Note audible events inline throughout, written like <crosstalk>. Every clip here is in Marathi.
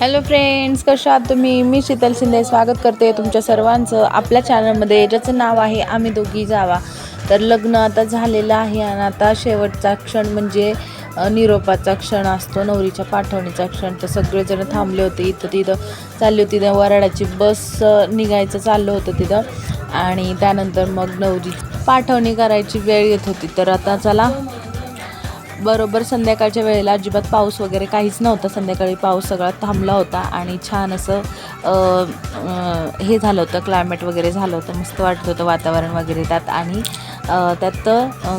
हॅलो फ्रेंड्स कशा आहात तुम्ही? मी शीतल शिंदे स्वागत करते तुमच्या सर्वांचं आपल्या चॅनलमध्ये ज्याचं नाव आहे आम्ही दोघी जावा. तर लग्न आता झालेलं आहे आणि आता शेवटचा क्षण म्हणजे निरोपाचा क्षण असतो नवरीच्या पाठवणीचा क्षण. तर सगळेजण थांबले होते इथं तिथं. चालली होती तिथं वराडाची बस निघायचं चाललं होतं तिथं. आणि त्यानंतर मग नवरी पाठवणी करायची वेळ येत होती. तर आता चला बरोबर संध्याकाळच्या वेळेला अजिबात पाऊस वगैरे काहीच नव्हता. संध्याकाळी पाऊस सगळा थांबला होता आणि छान असं हे झालं होतं क्लायमेट वगैरे झालं होतं मस्त वाटत होतं वातावरण वगैरे त्यात. आणि त्यात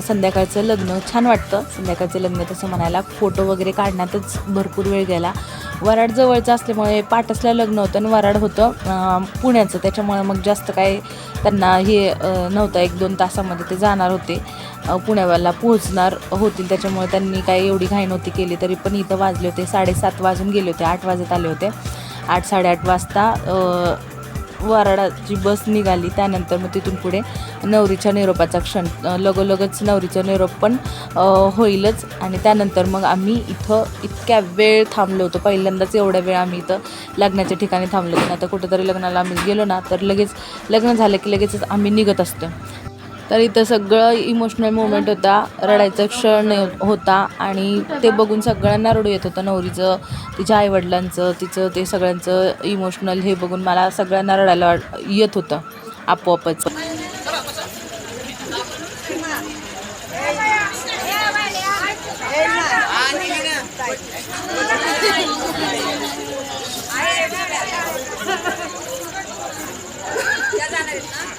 संध्याकाळचं लग्न छान वाटतं. संध्याकाळचं लग्न तसं म्हणायला फोटो वगैरे काढण्यातच भरपूर वेळ गेला. वराड जवळचं असल्यामुळे पाटसला लग्न होतं आणि वराड होतं पुण्याचं. त्याच्यामुळे मग जास्त काय त्यांना हे नव्हतं. एक दोन तासामध्ये ते जाणार होते. पुण्यावाला पुण्याला पोहोचणार होतील. त्याच्यामुळे त्यांनी काही एवढी घाई नव्हती केली तरी पण इथं वाजले होते. साडेसात वाजून गेले होते. आठ वाजत आले होते. आठ साडेआठ वाजता वराडाची बस निघाली त्यानंतर मग तिथून पुढे नवरीच्या निरोपाचा क्षण लगोलगच नवरीचा निरोप पण होईलच. आणि त्यानंतर मग आम्ही इथं इतक्या वेळ थांबलो होतो. पहिल्यांदाच एवढ्या वेळ आम्ही इथं लग्नाच्या ठिकाणी थांबलो होतो. आता कुठेतरी लग्नाला आम्ही गेलो ना तर लगेच लग्न झालं की लगेचच आम्ही निघत असतो. तर इथं सगळं इमोशनल मुवमेंट होता. रडायचा क्षण होता आणि ते बघून सगळ्यांना रडू येत होतं. नवरीचं तिच्या आईवडिलांचं तिचं ते सगळ्यांचं इमोशनल हे बघून मला सगळ्यांना रडायला वाट- येत होतं. आपोआपच. <laughs>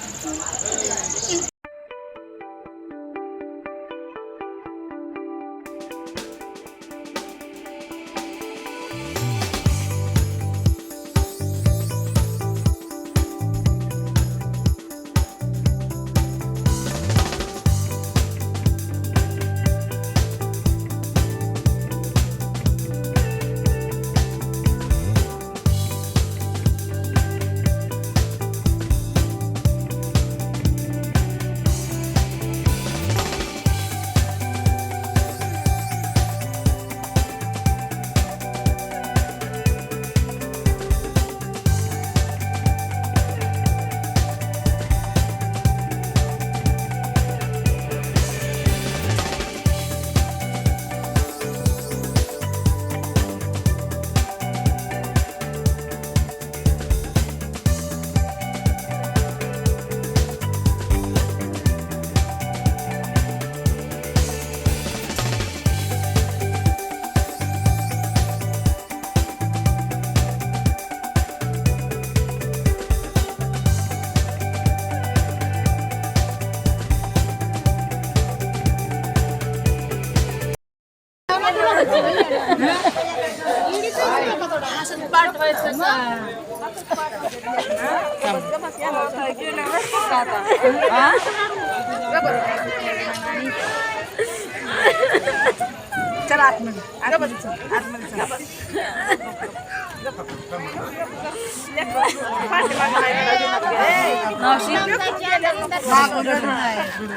चला आतमध्ये आतमध्ये चल आतमध्ये चला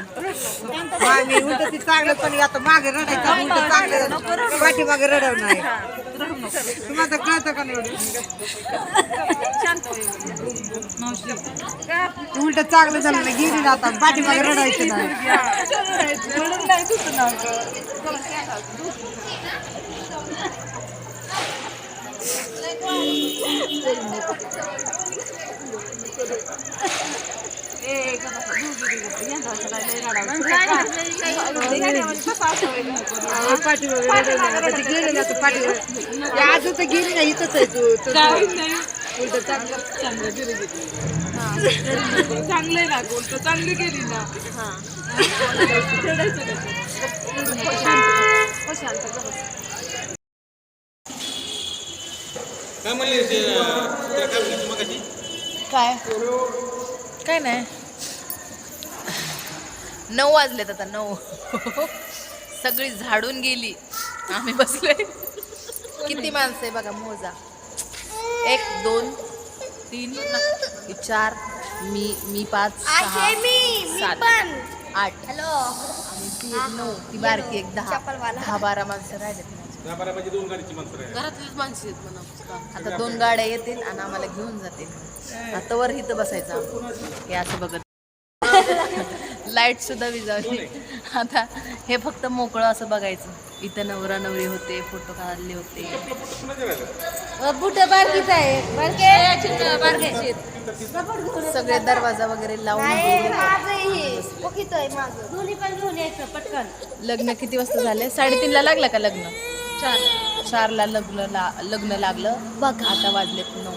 मागे उलट ती चांगलं पण आता मागे रडायचं. उलट चांगलं पाठीमागे रडवणं तुम्हाला कळतं का नाही उलट चांगलं झालं ना गेली ना आता. पाठीमागे रडायचं नाही. आज तर गेली इथंच आहे तू चांगलं चांगलं गेली चांगले ना गोष्ट चांगली केली ना काय म्हणले काय? काय नाही. नऊ वाजलेत आता नऊ. सगळी झाडून गेली. आम्ही बसलोय. किती माणसं आहे बघा मोजा. एक दोन तीन चार मी मी पाच सहा सात आठ. हॅलो. आणि ती एक नऊ ती बारकी एक दहा. दहा बारा माणसं राहिलेत माझी. घरातलीच माणसं आहेत म्हणा. आता दोन गाड्या येतील आणि आम्हाला घेऊन जातील. आता वर इथं बसायचं आपण. हे असं बघत लाइट सुद्धा विजावली. आता हे फक्त मोकळं असं बघायचं. इथं नवरा नवरी होते फोटो काढले होते. बुट बारकीच आहे. बारके? सगळे दरवाजा वगैरे लावून गेले. माझं हे बघितोय माझं. दोन्ही पण घेऊन यायचं पटकन. लग्न किती वाजता झाले साडेतीनला लागलं का लग्न? चार. चारला लग्न ला लग्न लागलं. बघ. आता वाजलेत नऊ.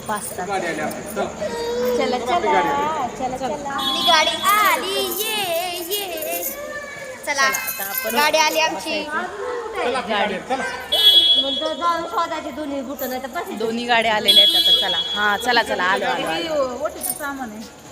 पाच तास चला चला चला चला आपली गाडी आली ये ये चला गाडी आली आमची गाडी जाऊन शोधायचे दोन्ही नाही तर दोन्ही गाड्या आलेल्या आहेत आता चला हा चला चला आलो आलो सामान आहे